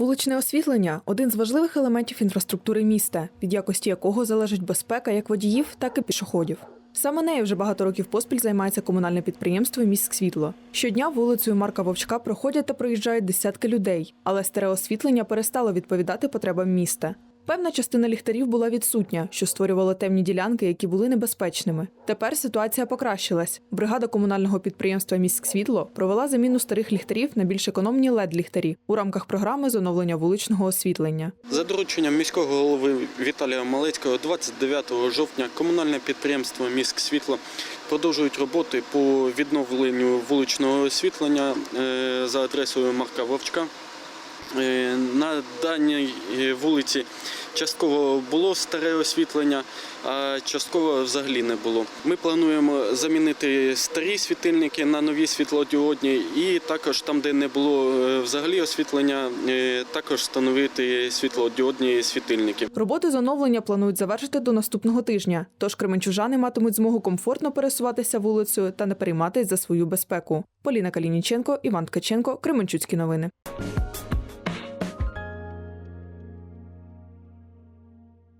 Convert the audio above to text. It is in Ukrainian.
Вуличне освітлення один з важливих елементів інфраструктури міста, від якості якого залежить безпека як водіїв, так і пішоходів. Саме нею вже багато років поспіль займається комунальне підприємство «Міськсвітло». Щодня вулицею Марка Вовчка проходять та проїжджають десятки людей, але старе освітлення перестало відповідати потребам міста. Певна частина ліхтарів була відсутня, що створювало темні ділянки, які були небезпечними. Тепер ситуація покращилась. Бригада комунального підприємства «Міськсвітло» провела заміну старих ліхтарів на більш економні led ліхтарі у рамках програми з оновлення вуличного освітлення. За дорученням міського голови Віталія Малецького 29 жовтня комунальне підприємство Міськ Світло продовжують роботи по відновленню вуличного освітлення е, за адресою Марка Вовчка. Е, На даній е, вулиці частково було старе освітлення, а частково взагалі не було. Ми плануємо замінити старі світильники на нові світлодіодні, і також там, де не було е, взагалі освітлення, також встановити світлодіодні світильники. Роботи з оновлення планують завершити до наступного тижня. Тож кременчужани матимуть змогу комфортно пересуватися вулицею та не перейматись за свою безпеку. Поліна Калініченко, Іван Ткаченко, Кременчуцькі новини.